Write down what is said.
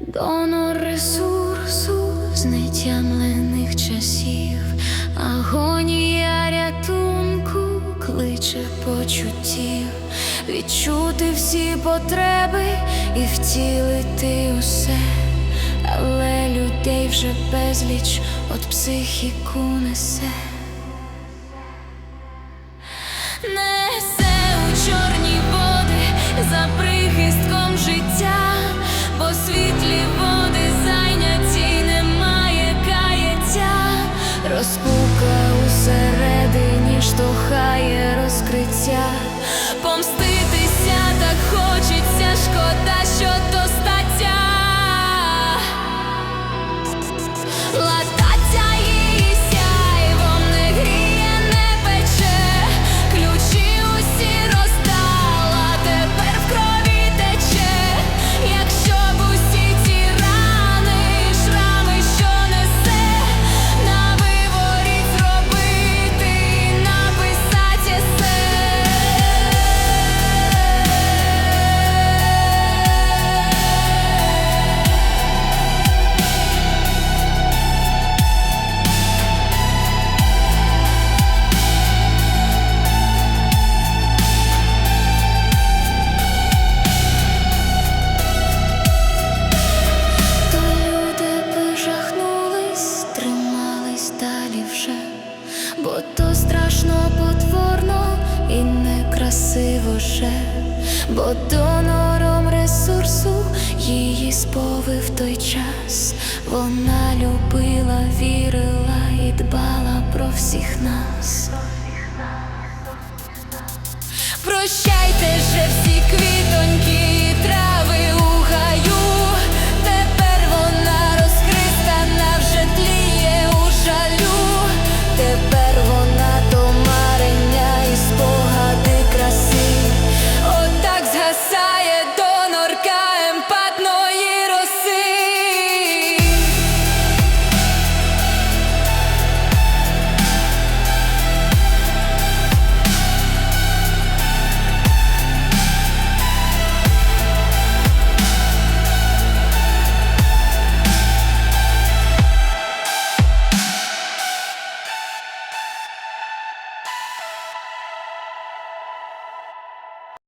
Донор ресурсу з нетямлених часів, агонія рятунку кличе почуттів, відчути всі потреби і втілити усе, але людей вже безліч от психіку. Несе Лататься бо то страшно потворно і некрасиво же, бо донором ресурсу її сповив той час. Вона любила, вірила і дбала про всіх нас. Прощайте же всі